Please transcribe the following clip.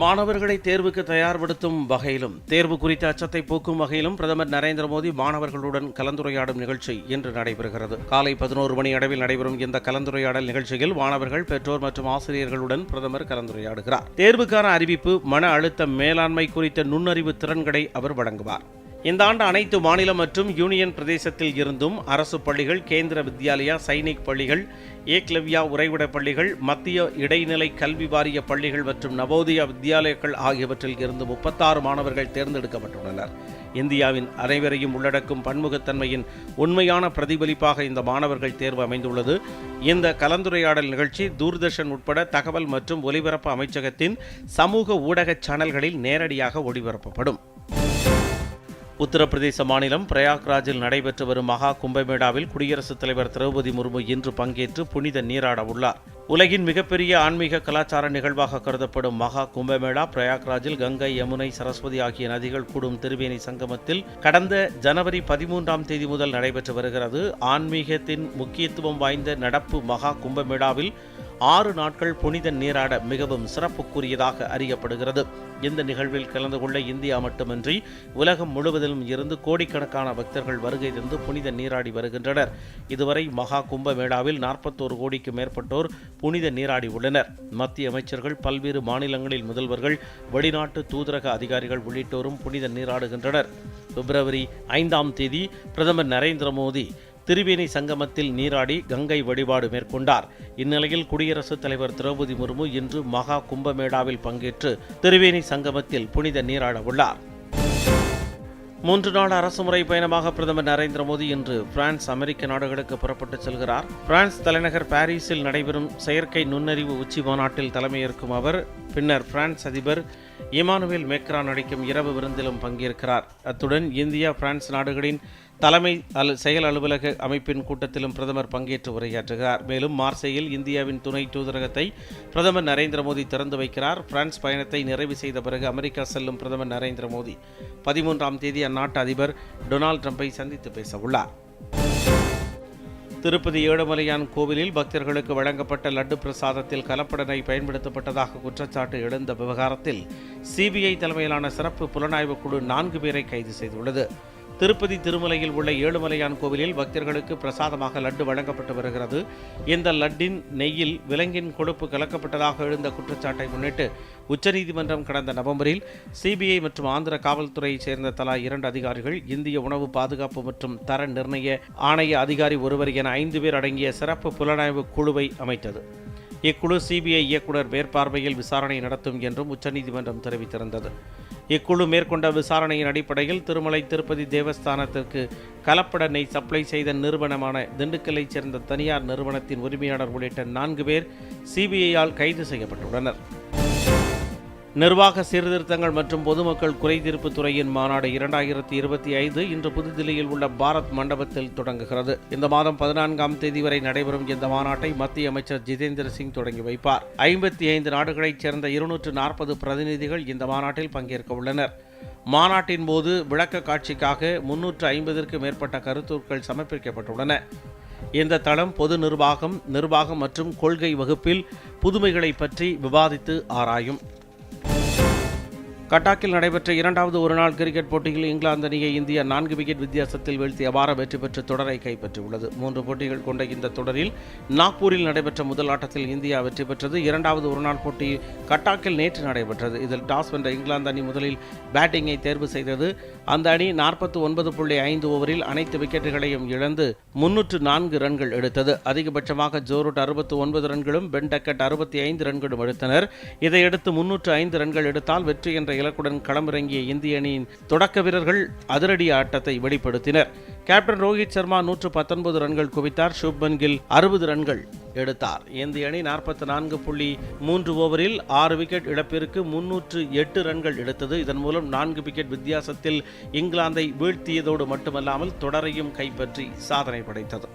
மாணவர்களை தேர்வுக்கு தயார்படுத்தும் வகையிலும் தேர்வு குறித்த அச்சத்தை போக்கும் வகையிலும் பிரதமர் நரேந்திர மோடி மாணவர்களுடன் கலந்துரையாடும் நிகழ்ச்சி இன்று நடைபெறுகிறது. காலை பதினோரு மணி அளவில் நடைபெறும் இந்த கலந்துரையாடல் நிகழ்ச்சியில் மாணவர்கள் பெற்றோர் மற்றும் ஆசிரியர்களுடன் பிரதமர் கலந்துரையாடுகிறார். தேர்வுக்கான அறிவிப்பு மன அழுத்த மேலாண்மை குறித்த நுண்ணறிவு திறன்களை அவர் வழங்குவார். இந்த ஆண்டு அனைத்து மாநிலம் மற்றும் யூனியன் பிரதேசத்தில் இருந்தும் அரசு பள்ளிகள் கேந்திர வித்யாலயா சைனிக் பள்ளிகள் ஏக்லவ்யா உறைவிட பள்ளிகள் மத்திய இடைநிலை கல்வி வாரிய பள்ளிகள் மற்றும் நவோதயா வித்யாலயங்கள் ஆகியவற்றில் இருந்து முப்பத்தாறு மாணவர்கள் தேர்ந்தெடுக்கப்பட்டுள்ளனர். இந்தியாவின் அனைவரையும் உள்ளடக்கும் பன்முகத்தன்மையின் உண்மையான பிரதிபலிப்பாக இந்த மாணவர்கள் தேர்வு அமைந்துள்ளது. இந்த கலந்துரையாடல் நிகழ்ச்சி தூர்தர்ஷன் உட்பட தகவல் மற்றும் ஒலிபரப்பு அமைச்சகத்தின் சமூக ஊடக சேனல்களில் நேரடியாக ஒளிபரப்பப்படும். உத்தரப்பிரதேச மாநிலம் பிரயாக்ராஜில் நடைபெற்று வரும் மகா கும்பமேளாவில் குடியரசுத் தலைவர் திரௌபதி முர்மு இன்று பங்கேற்று புனித நீராட உள்ளார் உலகின் மிகப்பெரிய ஆன்மீக கலாச்சார நிகழ்வாக கருதப்படும் மகா கும்பமேளா பிரயாக்ராஜில் கங்கை யமுனை சரஸ்வதி ஆகிய நதிகள் கூடும் திருவேணி சங்கமத்தில் கடந்த ஜனவரி பதிமூன்றாம் தேதி முதல் நடைபெற்று வருகிறது. ஆன்மீகத்தின் முக்கியத்துவம் வாய்ந்த நடப்பு மகா கும்பமேளாவில் ஆறு நாட்கள் புனித நீராட மிகவும் சிறப்புக்குரியதாக அறியப்படுகிறது. இந்த நிகழ்வில் கலந்து கொள்ள இந்தியா மட்டுமின்றி உலகம் முழுவதிலும் இருந்து கோடிக்கணக்கான பக்தர்கள் வருகை தந்து புனித நீராடி வருகின்றனர். இதுவரை மகா கும்ப மேளாவில் நாற்பத்தோரு கோடிக்கு மேற்பட்டோர் புனித நீராடி உள்ளனர். மத்திய அமைச்சர்கள் பல்வேறு மாநிலங்களில் முதல்வர்கள் வெளிநாட்டு தூதரக அதிகாரிகள் உள்ளிட்டோரும் புனித நீராடுகின்றனர். பிப்ரவரி ஐந்தாம் தேதி பிரதமர் நரேந்திர மோடி திரிவேணி சங்கமத்தில் நீராடி கங்கை வழிபாடு மேற்கொண்டார். இந்நிலையில் குடியரசுத் தலைவர் திரௌபதி முர்மு இன்று மகா கும்பமேளாவில் பங்கேற்று திரிவேணி சங்கமத்தில் புனித நீராட உள்ளார். மூன்று நாள் அரசுமுறை பயணமாக பிரதமர் நரேந்திர மோடி இன்று பிரான்ஸ் அமெரிக்க நாடுகளுக்கு புறப்பட்டுச் செல்கிறார். பிரான்ஸ் தலைநகர் பாரிஸில் நடைபெறும் செயற்கை நுண்ணறிவு உச்சி மாநாட்டில் தலைமையேற்கும் அவர் பின்னர் பிரான்ஸ் அதிபர் இமானுவேல் மேக்ரான் நடிக்கும் இரவு விருந்திலும் பங்கேற்கிறார். அத்துடன் இந்தியா பிரான்ஸ் நாடுகளின் தலைமை அலு செயல் அலுவலக அமைப்பின் கூட்டத்திலும் பிரதமர் பங்கேற்று உரையாற்றுகிறார். மேலும் மார்சேயில் இந்தியாவின் துணை தூதரகத்தை பிரதமர் நரேந்திர மோடி திறந்து வைக்கிறார். பிரான்ஸ் பயணத்தை நிறைவு செய்த பிறகு அமெரிக்கா செல்லும் பிரதமர் நரேந்திர மோடி பதிமூன்றாம் தேதி அந்நாட்டு அதிபர் டொனால்ட் ட்ரம்ப்பை சந்தித்து பேச உள்ளார். திருப்பதி ஏழுமலையான் கோவிலில் பக்தர்களுக்கு வழங்கப்பட்ட லட்டு பிரசாதத்தில் கலப்படனை பயன்படுத்தப்பட்டதாக குற்றச்சாட்டு எழுந்த விவகாரத்தில் சிபிஐ தலைமையிலான சிறப்பு புலனாய்வு குழு நான்கு பேரை கைது செய்துள்ளது. திருப்பதி திருமலையில் உள்ள ஏழுமலையான் கோவிலில் பக்தர்களுக்கு பிரசாதமாக லட்டு வழங்கப்பட்டு வருகிறது. இந்த லட்டின் நெய்யில் விலங்கின் கொழுப்பு கலக்கப்பட்டதாக எழுந்த குற்றச்சாட்டை முன்னிட்டு உச்சநீதிமன்றம் கடந்த நவம்பரில் சிபிஐ மற்றும் ஆந்திர காவல்துறையைச் சேர்ந்த தலா இரண்டு அதிகாரிகள் இந்திய உணவு பாதுகாப்பு மற்றும் தர நிர்ணய ஆணைய அதிகாரி ஒருவர் என ஐந்து பேர் அடங்கிய சிறப்பு புலனாய்வு குழுவை அமைத்தது. இக்குழு சிபிஐ இயக்குனர் மேற்பார்வையில் விசாரணை நடத்தும் என்றும் உச்சநீதிமன்றம் தெரிவித்திருந்தது. இக்குழு மேற்கொண்ட விசாரணையின் அடிப்படையில் திருமலை திருப்பதி தேவஸ்தானத்திற்கு கலப்பட நெய் சப்ளை செய்த நிறுவனமான திண்டுக்கல்லைச் சேர்ந்த தனியார் நிறுவனத்தின் உரிமையாளர் உள்ளிட்ட நான்கு பேர் சிபிஐயால் கைது செய்யப்பட்டுள்ளனர். நிர்வாக சீர்திருத்தங்கள் மற்றும் பொதுமக்கள் குறைதீர்ப்பு துறையின் மாநாடு இரண்டாயிரத்தி இருபத்தி ஐந்து இன்று புதுதில்லியில் உள்ள பாரத் மண்டபத்தில் தொடங்குகிறது. இந்த மாதம் பதினான்காம் தேதி வரை நடைபெறும் இந்த மாநாட்டை மத்திய அமைச்சர் ஜிதேந்திர சிங் தொடங்கி வைப்பார். ஐம்பத்தி ஐந்து நாடுகளைச் சேர்ந்த இருநூற்று நாற்பது பிரதிநிதிகள் இந்த மாநாட்டில் பங்கேற்க உள்ளனர். மாநாட்டின் போது விளக்க காட்சிக்காக முன்னூற்று ஐம்பதிற்கு மேற்பட்ட கருத்துக்கள் சமர்ப்பிக்கப்பட்டுள்ளன. இந்த தளம் பொது நிர்வாகம் நிர்வாகம் மற்றும் கொள்கை வகுப்பில் புதுமைகளை பற்றி விவாதித்து ஆராயும். கட்டாக்கில் நடைபெற்ற இரண்டாவது ஒருநாள் கிரிக்கெட் போட்டியில் இங்கிலாந்து அணியை இந்தியா நான்கு விக்கெட் வித்தியாசத்தில் வீழ்த்தி அபார வெற்றி பெற்று தொடரை கைப்பற்றியுள்ளது. மூன்று போட்டிகள் கொண்ட இந்த தொடரில் நாக்பூரில் நடைபெற்ற முதல் ஆட்டத்தில் இந்தியா வெற்றி பெற்றது. இரண்டாவது ஒருநாள் போட்டி கட்டாக்கில் நேற்று நடைபெற்றது. இதில் டாஸ் வென்ற இங்கிலாந்து அணி முதலில் பேட்டிங்கை தேர்வு செய்தது. அந்த அணி நாற்பத்தி ஒன்பது புள்ளி ஐந்து ஓவரில் அனைத்து விக்கெட்டுகளையும் இழந்து முன்னூற்று நான்கு ரன்கள் எடுத்தது. அதிகபட்சமாக ஜோரூட் அறுபத்து ஒன்பது ரன்களும் பென் டக்கட் அறுபத்தி ஐந்து ரன்களும் எடுத்தனர். இதையடுத்து முன்னூற்று ஐந்து ரன்கள் எடுத்தால் வெற்றி என்ற இலக்குடன் களமிறங்கிய இந்திய அணியின் தொடக்க வீரர்கள் அதிரடி ஆட்டத்தை வெளிப்படுத்தினர். கேப்டன் ரோஹித் சர்மா நூற்று பத்தொன்பது ரன்கள் குவித்தார். சுப்மன் கில் அறுபது ரன்கள் எடுத்தார். இந்திய அணி நாற்பத்தி நான்கு புள்ளி மூன்று ஓவரில் ஆறு விக்கெட் இழப்பிற்கு முன்னூற்று எட்டு ரன்கள் எடுத்தது. இதன் மூலம் நான்கு விக்கெட் வித்தியாசத்தில் இங்கிலாந்தை வீழ்த்தியதோடு மட்டுமல்லாமல் தொடரையும் கைப்பற்றி சாதனை படைத்தது.